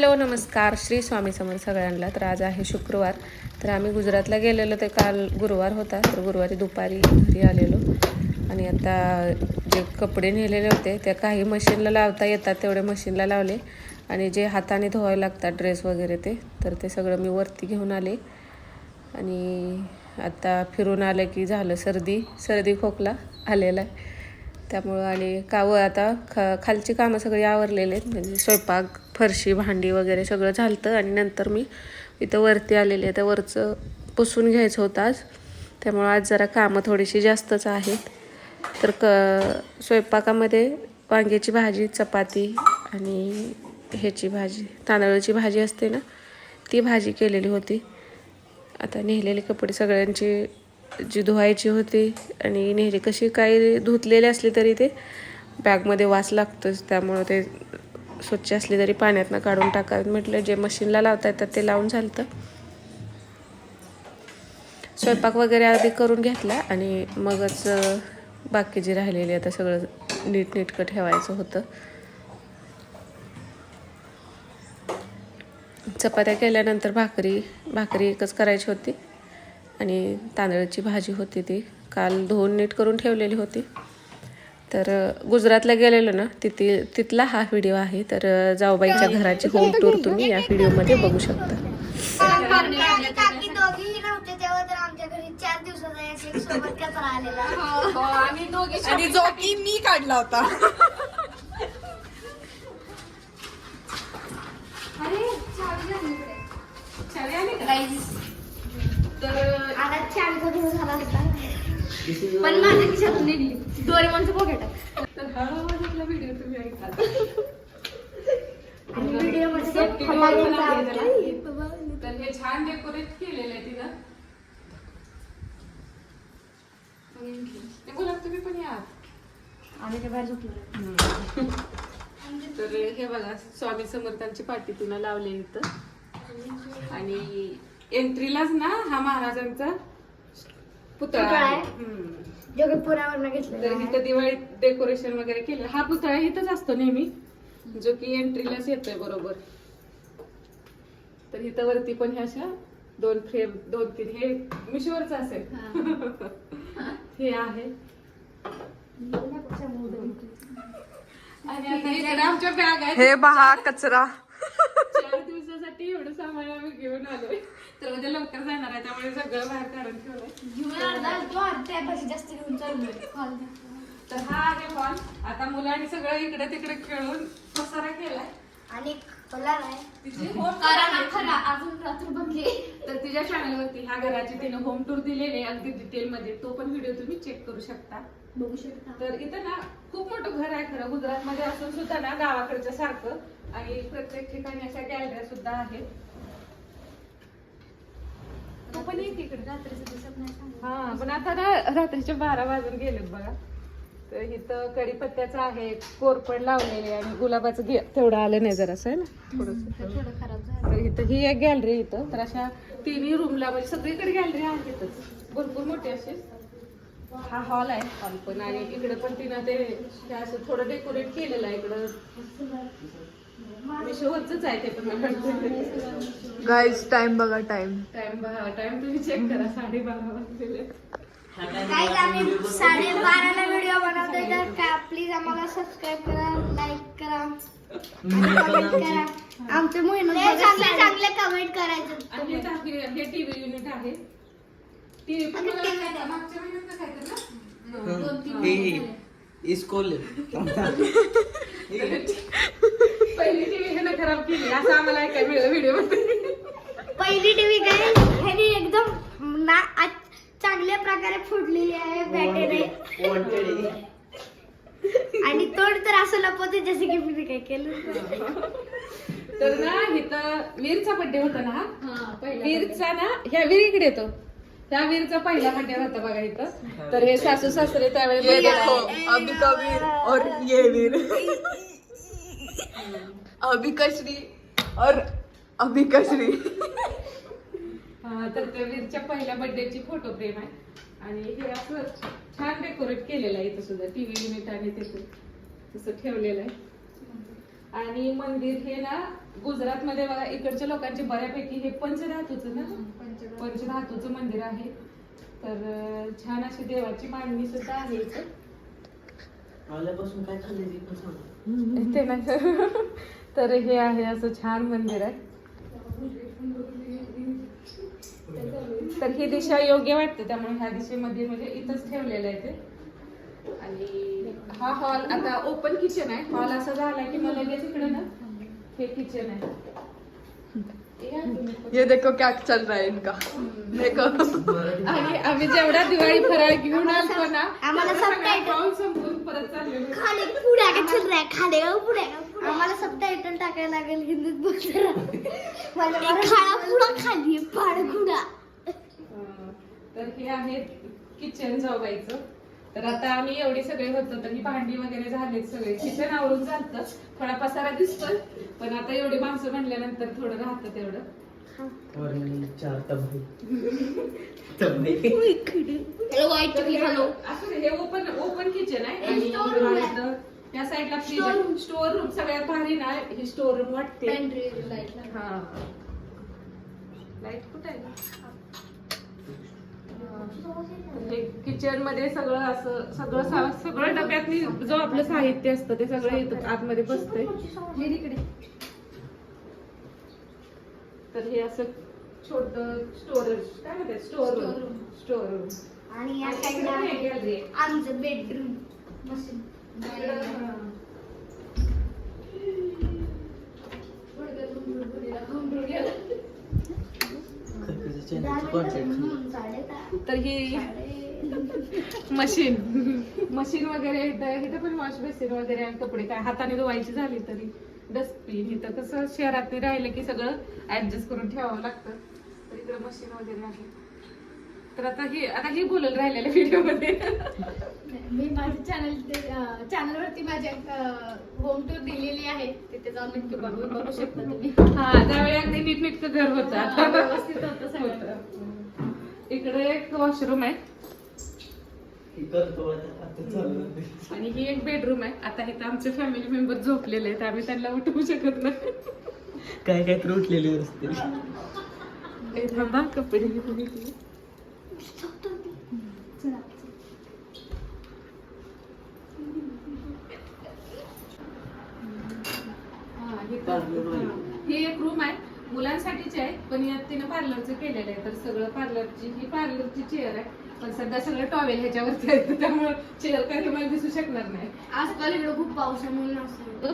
Hello नमस्कार. श्री स्वामी समोर सगळ्यांना. तर आज आहे शुक्रवार. तर आम्ही गुजरातला गेलेलो. ते काल गुरुवार होता. तर गुरुवारी दुपारी घरी आलेलो. आणि आता जे कपडे नेलेले होते ते काही मशीनला लावता येतात तेवढे मशीनला लावले. आणि जे हाताने धुवायला लागतात ड्रेस वगैरे ते तर ते सगळं मी वरती घेऊन आले. आणि आता फिरून आलं की झालं सर्दी. सर्दी खोकला आलेला आहे. त्यामुळं आणि कावं आता ख खालची कामं सगळी आवरलेली आहेत. म्हणजे स्वयंपाक फरशी भांडी वगैरे सगळं झालतं आणि नंतर मी इथं वरती आलेली आहे. तर वरचं पुसून घ्यायचं होतं आज. त्यामुळं आज जरा कामं थोडीशी जास्तच आहेत. तर क स्वयंपाकामध्ये वांग्याची भाजी चपाती आणि ह्याची भाजी तांदळाची भाजी असते ना ती भाजी केलेली होती. आता नेहलेले कपडे सगळ्यांची जी धुवायची होती आणि नेहली कशी काही धुतलेली असली तरी ते बॅगमध्ये वास लागतोच. त्यामुळं ते स्वच्छ असली तरी पाण्यातनं काढून टाकावेत. म्हटलं जे मशीनला लावता येतात ते लावून झालं स्वयंपाक वगैरे आधी करून घेतला आणि मगच बाकी जे राहिलेले आता सगळं नीट नीटकं ठेवायचं होतं. चपात्या केल्यानंतर भाकरी भाकरी एकच करायची होती. आणि तांदळाची भाजी होती ती. काल धुवून नीट करून ठेवलेली होती. तर गुजरातला गेलेलो ना तिथे तिथला हा व्हिडिओ आहे. तर जाऊबाईच्या घराची होम टूर तुम्ही या व्हिडिओमध्ये बघू शकता. मी काढला होता. चारचा दिवस झाला डोरेमॉनचं पॉकेट आणि व्हिडिओमध्ये ते फटाक्यांचा आवाज येतो. तर हे छान डेकोरेट केलेलं आहे तिनं. गुलाब तुम्ही पण या. आम्ही ते बाहेर झोपलो तर हे बघा स्वामी समर्थांची पाठी तिनं लावली इथं. आणि एंट्रीलाच ना हा महाराजांचा. पुतळा आहे. जगतपुरावरनं तर घेतलं इथं दिवाळीत डेकोरेशन वगैरे केलं. हा पुतळा इथंच असतो नेहमी जो की एंट्रीलाच येतोय बरोबर. तर इथं वरती पण ह्या अशा दोन फ्रेम दोन तीन हे मिशोवरच असेल. हे. आहे. आणि आता इकडे आमच्या बॅग आहेत. हे बहा कचरा. चार दिवसासाठी एवढं सामान आम्ही घेऊन आलोय. तर उद्या लवकर जाणार आहे त्यामुळे सगळं बाहेर काढून ठेवलंय. जास्त घेऊन चाललोय. तर हा आहे हॉल आता मुलांनी सगळं इकडे तिकडे खेळून पसारा केलाय. आणि कलर आहे. तिची खरा अजून रात्र बघे तर तिच्या चॅनलवरती ह्या घराची तिने होम टूर दिलेली आहे अगदी डिटेल मध्ये. तो पण व्हिडिओ तुम्ही चेक करू शकता. बघू शकता. तर इथं ना खूप मोठं घर आहे खरं गुजरात मध्ये असून सुद्धा ना गावाकडच्या सारखं. आणि प्रत्येक ठिकाणी अशा गॅलऱ्या सुद्धा आहेत. तू पण एक इकडे रात्रीचं दिसत नाही सांगू. हा पण आता ना रात्रीचे बारा वाजून गेलेत बघा. तर इथं कडीपत्त्याचं आहे कोरपड लावलेले आणि गुलाबाचं गे तेवढं आलं नाही जरा आहे ना? थोडस. तर थोडं खराब झालं. तर इथं ही एक गॅलरी इथं. तर अशा तिन्ही रूमला म्हणजे सगळीकडे गॅलरी आहेतच. भरपूर मोठे असे हा हॉल आहे. हॉल पण आणि इकडे पण तिनं ते असं थोडं डेकोरेट केलेलं आहे इकडं. मिशोवरच आहे ते पण गाईज टाइम बघा टाइम टाइम टाइम तुम्ही चेक करा वाजलेले Guys, आम्ही साडेबाराला व्हिडिओ बनवतोय तर का प्लीज आम्हाला सबस्क्राईब करा लाईक करा कमेंट करा. आमचं चांगले चांगले कमेंट करायचं. हे टीव्ही युनिट आहे. टीव्ही पण मला काय- मागच्या महिन्यात काय तर इसको ले पहिली टीव्ही ह्यानं खराब केली. असं आम्हाला ऐकायला मिळालं व्हिडिओ पहिली टीव्ही काय? ह्यानी एकदम ना आ- चांगल्या प्रकारे फुटलेली आहे बॅटरी. आणि तोड तर असं लपवते जसे की मी काय केलं. तर ना इथं वीरचा बर्थडे होता ना? हा वीरचा ना ह्या वीर इकडे येतो. त्या वीरचा पहिला बर्थडे होता बघा इथं. तर हे सासू सासरे आहे. अभी और ये वीर. और हा, तर त्या वीरच्या पहिल्या बर्थडेची फोटो फ्रेम आहे. आणि हे असं छान डेकोरेट केलेलं आहे इथं सुद्धा. टीव्ही युनिट आणि तिथं तसं ठेवलेलं आहे. आणि मंदिर हे ना गुजरातमध्ये बघा इकडच्या लोकांचे बऱ्यापैकी हे पंचधातूचं ना? पंचधातूचं मंदिर आहे. तर छान अशी देवाची मांडणी सुद्धा आहे आल्यापासून काय खाल्ले ते नाही तर हे आहे असं छान मंदिर आहे. तर ही दिशा योग्य वाटते त्यामुळे ह्या दिशेमध्ये म्हणजे इथंच ठेवलेलं आहे ते. आणि हा हॉल आता ओपन किचन आहे. हॉल असा झाला की मग लगेच इकडे ना हे किचन आहे. या देखो क्या चल रहा है इनका. देखो. आणि आम्ही जेवढा दिवाळी फराळ घेऊन आलतो ना आम्हाला पाऊल संपवून परत चाललेलो खाली पुढे का चल रहा खाली का पुढे आम्हाला सब टायटल टाकायला लागेल हिंदीत बोलताना पुढा खाली पाड खुडा अं, तर हे आहे किचन जावायचं तर आता आम्ही एवढी सगळे होतो तर ही भांडी वगैरे झालेत सगळे. किचन आवरून झालं थोडा पसारा दिसतोय पण आता एवढी माणसं म्हणल्यानंतर थोडं राहतं तेवढं. हे ओपन ओपन किचन आहे. आणि त्या साईडला room. स्टोर रूम सगळ्यात भारी ना ही स्टोर रूम वाटते हा. लाइट कुठे आहे हे किचनमध्ये सगळं असं सगळं सा- सगळं डब्यात जो आपलं साहित्य असतं ते सगळं इथं आतमध्ये बसतंय. तर हे असं छोट स्टोरेज काय म्हणतात? स्टोर रूम स्टोर रूम आणि या साईडला गॅलरी आमचं बेडरूम खाल्लं तर ही मशीन. मशीन वगैरे इथं पण वॉश बेसिन वगैरे आणि कपडे काय हाताने धुवायची झाली तरी डस्टबिन इथं कसं शहरात राहिलं की सगळं ऍडजस्ट करून ठेवावं लागतं. तर इकडं मशीन वगैरे आहे. तर आता ही आता ही बोलत राहिलेल्या व्हिडिओमध्ये मी माझ्या चॅनल चॅनलवरती माझ्या होम टूर दिलेली आहे. तिथे जाऊन नक्की बघू बघू शकता तुम्ही. हा त्यावेळी अगदी नीटनीटकं घर होतं. आता व्यवस्थित होतं सगळं. इकडे एक वॉशरूम आहे हे करतो आता आता चालू आहे. आणि ही एक बेडरूम आहे. आता इथं आमचे फॅमिली मेंबर झोपलेले आहेत. आम्ही त्यांना उठवू शकत नाही. काय काय तर उठलेले असते थांबा कपडे. ही एक रूम आहे. मुलांसाठीची आहे पण यात तिनं पार्लरचं केलेलं आहे. तर सगळं पार्लरची ही पार्लरची चेअर आहे. पण सध्या सगळं टॉवेल ह्याच्यावरती आहे त्यामुळे चेअर काही तुम्हाला दिसू शकणार नाही. आजकाल इकडे खूप पाऊस आहे म्हणून असं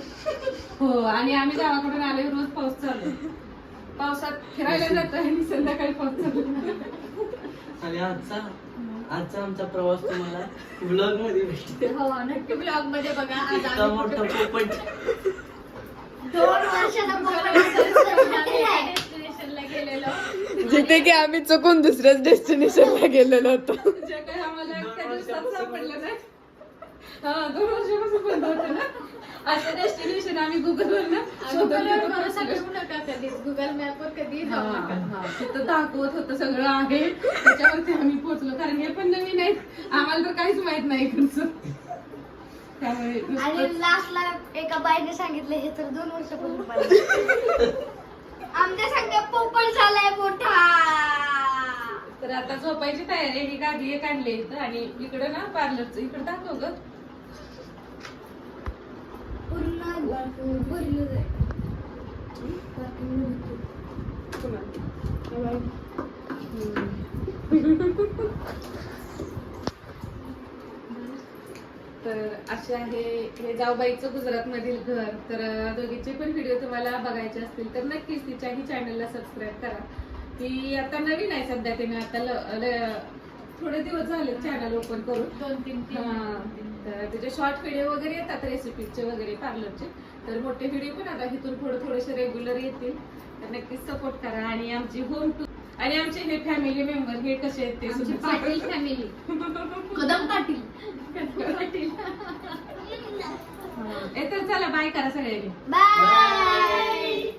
हो आणि आम्ही गावाकडून आले रोज पाऊस चालू आहे. पावसात फिरायला जातो आणि संध्याकाळी पाऊस चालू आहे. आणि आजचा आजचा आमचा प्रवास तुम्हाला ब्लॉगमध्ये भेटते हो नक्की ब्लॉगमध्ये बघा. आज मोठा पोपट दोन वर्षाला डेस्टिनेशनला गेलेलो. जिथे की आम्ही चुकून दुसऱ्याच डेस्टिनेशनला गेलेलो होतो. जे काही आम्हाला एका दिवसात सापडलं नाही. हा दोन वर्षापासून बंद होतं ना. असं डेस्टिनेशन आम्ही ना गुगल मॅपवर कधी हा, जाऊ नका. हा. तिथं दाखवत होतं सगळं आहे. त्याच्यावरती आम्ही पोहोचलो. कारण हे पण नवीन आहेत. आम्हाला तर काहीच माहीत नाही इकडचं. त्यामुळे आणि लास्टला एका बाईने सांगितलं हे तर दोन वर्षापूर्वी पाहिजे. आमच्या संघ पोपट झालाय मोठा. तर आता झोपायची तयारी. ही गादी एक आणली इथं आणि इकडं ना पार्लरचं इकडं दाखव ग. पूर्ण भरलं जाईल. तर असे आहे हे जाऊबाईचं गुजरात मधील घर. तर दोघीचे पण व्हिडिओ तुम्हाला बघायचे असतील तर नक्कीच तिच्याही चॅनलला सबस्क्राईब करा. ती आता नवीन आहे सध्या तिने. आता ल- ल- थोडे दिवस झाले चॅनल ओपन करून. दोन तीन हा, तर त्याचे शॉर्ट व्हिडिओ वगैरे येतात रेसिपीचे वगैरे पार्लरचे तर मोठे व्हिडिओ पण आता इथून थोडं थोडेसे रेग्युलर येतील. तर नक्कीच सपोर्ट करा. आणि आमची होम टू आणि आमचे हे फॅमिली मेंबर हे कसे आहेत ते आमची सुद्धा पाटील फॅमिली कदम पाटील. हा. तर चला बाय करा सगळ्यांनी. बाय